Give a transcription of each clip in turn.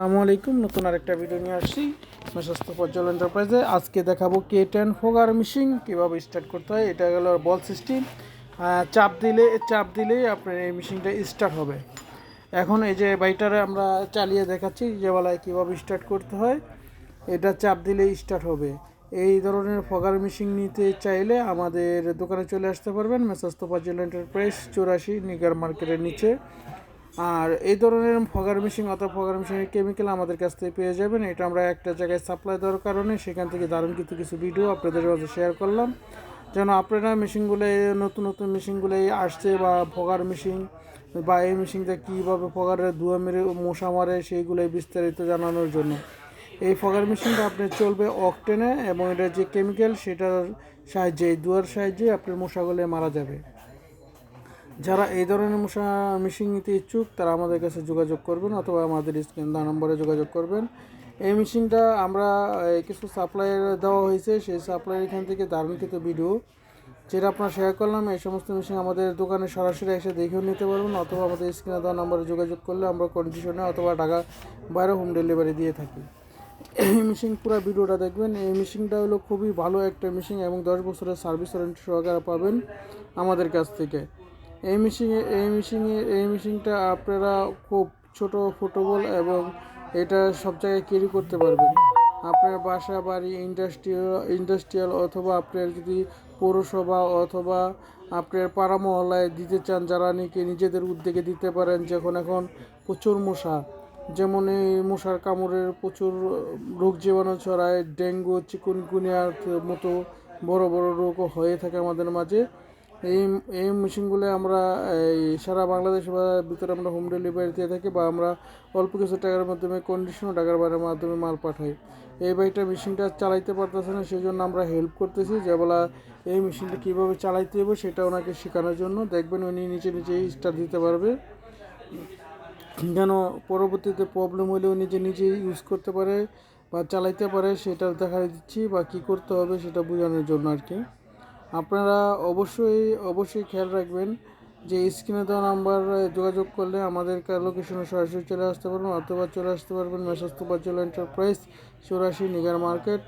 আসসালামু আলাইকুম, নতুন আরেকটা ভিডিও নিয়ে আসছি মেশাস্ত পজ্জল এন্টারপ্রাইজে আজকে দেখাবো কে টেন ফোগার মেশিন কীভাবে স্টার্ট করতে হয়, এটা গেল বল সিস্টেম চাপ দিলে, চাপ দিলেই আপনার এই মেশিনটা স্টার্ট হবে। এখন এই যে বাইটারে আমরা চালিয়ে দেখাচ্ছি, যে বেলায় কীভাবে স্টার্ট করতে হয়, এটা চাপ দিলেই স্টার্ট হবে। এই ধরনের ফগার মেশিন নিতে চাইলে আমাদের দোকানে চলে আসতে পারবেন মেসাস্ত পজ্জল এন্টারপ্রাইজ চুরাশি নিগার মার্কেটের নিচে। আর এই ধরনের ফগার মেশিন অথবা ফগার মেশিনের কেমিক্যাল আমাদের কাছ থেকে পেয়ে যাবেন। এটা আমরা একটা জায়গায় সাপ্লাই দেওয়ার কারণে সেখান থেকে দারুণ কিছু কিছু ভিডিও আপনাদের মাঝে শেয়ার করলাম। যেন আপনারা মেশিনগুলো, নতুন নতুন মেশিনগুলো আসছে বা ফগার মেশিন বা এই মেশিনটা কীভাবে ফগারের ধোয়া মেরে, মশা মারে, সেইগুলো বিস্তারিত জানানোর জন্য। এই ফগার মেশিনটা আপনার চলবে অকটেনে এবং এটা যে কেমিক্যাল সেটার সাহায্যে, এই দুয়ার সাহায্যে আপনার মশাগুলো মারা যাবে। যারা এই ধরনের মশা মেশিন নিতে ইচ্ছুক, তারা আমাদের কাছে যোগাযোগ করবেন অথবা আমাদের স্ক্রিন দা নম্বরে যোগাযোগ করবেন। এই মেশিনটা আমরা কিছু সাপ্লাইয়ের দেওয়া হয়েছে, সেই সাপ্লাইয়ের এখান থেকে দারুণ কিছু ভিডিও যেটা আপনার শেয়ার করলাম, এই সমস্ত মেশিন আমাদের দোকানে সরাসরি এসে দেখেও নিতে পারবেন, অথবা আমাদের স্ক্রিনে দেওয়া নম্বরে যোগাযোগ করলে আমরা কন্ডিশনে অথবা ঢাকা বাইরে হোম ডেলিভারি দিয়ে থাকি। এই মেশিন পুরো ভিডিওটা দেখবেন। এই মেশিনটা হলো খুবই ভালো একটা মেশিন এবং দশ বছরের সার্ভিস ওয়ারেন্টি সহকারে পাবেন আমাদের কাছ থেকে। এই মেশিনে এই মেশিনে এই মেশিনটা আপনারা খুব ছোট ফুটেবল এবং এটা সব জায়গায় ক্যারি করতে পারবেন। আপনার বাসা, বাড়ি ইন্ডাস্ট্রিয়াল ইন্ডাস্ট্রিয়াল অথবা আপনার যদি পৌরসভা অথবা আপনার পাড়া মহল্লায় দিতে চান, যারা নাকি নিজেদের উদ্যোগে দিতে পারেন, যখন এখন প্রচুর মশা, যেমন এই মশার কামড়ের প্রচুর রোগ জীবাণু ছড়ায়, ডেঙ্গু, চিকুনগুনিয়ার মতো বড় বড় রোগও হয়ে থাকে আমাদের মাঝে। এই এই মেশিনগুলো আমরা, এই, সারা বাংলাদেশ বা ভিতরে আমরা হোম ডেলিভারি দিয়ে থাকি বা আমরা অল্প কিছু টাকার মাধ্যমে কন্ডিশন টাকার বাইরের মাধ্যমে মাল পাঠাই। এই বাইকটা মেশিনটা চালাইতে পারতেছে না সেই জন্য আমরা হেল্প করতেছি যে বলা এই মেশিনটা কীভাবে চালাইতে হবে সেটা ওনাকে শেখানোর জন্য। দেখবেন উনি নিচে নিচেই স্টার্ট দিতে পারবে। যেন পরবর্তীতে প্রবলেম হলে উনি নিজে নিজেই ইউজ করতে পারে বা চালাইতে পারে সেটা দেখা দিচ্ছি বা কী করতে হবে সেটা বোঝানোর জন্য আর কি। আপনারা অবশ্যই অবশ্যই খেয়াল রাখবেন যে স্ক্রিনে দেওয়া নাম্বার যোগাযোগ করলে আমাদের লোকেশনে সরাসরি চলে আসতে পারবেন অথবা চলে আসতে পারবেন মেসাস্তবাচল এন্টারপ্রাইজ চৌরাশি নিগার মার্কেট।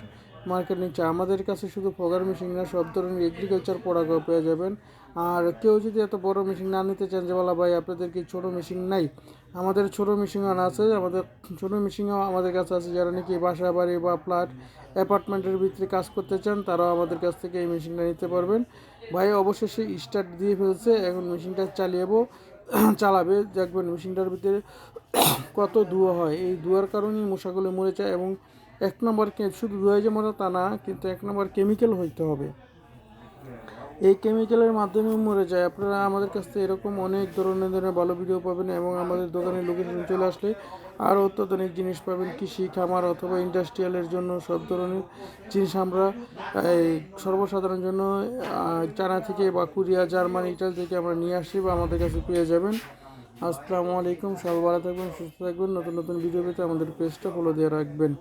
মার্কেট নিচ্ছে। আমাদের কাছে শুধু ফগার মেশিন না, সব ধরনের এগ্রিকালচার প্রোডাক্টও পেয়ে যাবেন। আর কেউ যদি এত বড় মেশিন না নিতে চান যে, বলা ভাই, আপনাদের কি ছোটো মেশিন নাই? আমাদের ছোটো মেশিন আছে, আমাদের ছোটো মেশিনও আমাদের কাছে আছে। যারা নাকি বাসা, বাড়ি বা ফ্ল্যাট অ্যাপার্টমেন্টের ভিতরে কাজ করতে চান, তারাও আমাদের কাছ থেকে এই মেশিনটা নিতে পারবেন। ভাই, অবশেষে স্টার্ট দিয়ে ফেলছে, এখন মেশিনটা চালিয়েবো, চালাবে। দেখবেন মেশিনটার ভিতরে কত ধোঁয়া হয়। এই ধোঁয়ার কারণেই মশাগুলো মরে যায় এবং এক নম্বর শুধু যে মরা তা না, কিন্তু এক নম্বর কেমিক্যাল হইতে হবে। এই কেমিক্যালের মাধ্যমে মরে যায়। আপনারা আমাদের কাছ থেকে এরকম অনেক ধরনের ধরনের ভালো ভিডিও পাবেন এবং আমাদের দোকানের লোকেশন চলে আসলে আরও অত্যাধুনিক জিনিস পাবেন। কৃষি, খামার অথবা ইন্ডাস্ট্রিয়ালের জন্য সব ধরনের জিনিস আমরা, এই সর্বসাধারণের জন্য চায়না থেকে বা কোরিয়া, জার্মানি, ইটালি থেকে আমরা নিয়ে আসি বা আমাদের কাছে পেয়ে যাবেন। আসসালামু আলাইকুম, সবাই ভালো থাকবেন, সুস্থ থাকবেন। নতুন নতুন ভিডিও পেতে আমাদের পেজটা ফলো দিয়ে রাখবেন।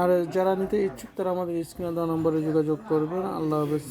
আর যারা নিতে ইচ্ছুক তারা আমাদের স্ক্রিনে দেওয়া নম্বরে যোগাযোগ করবেন। আল্লাহ হাফেজ।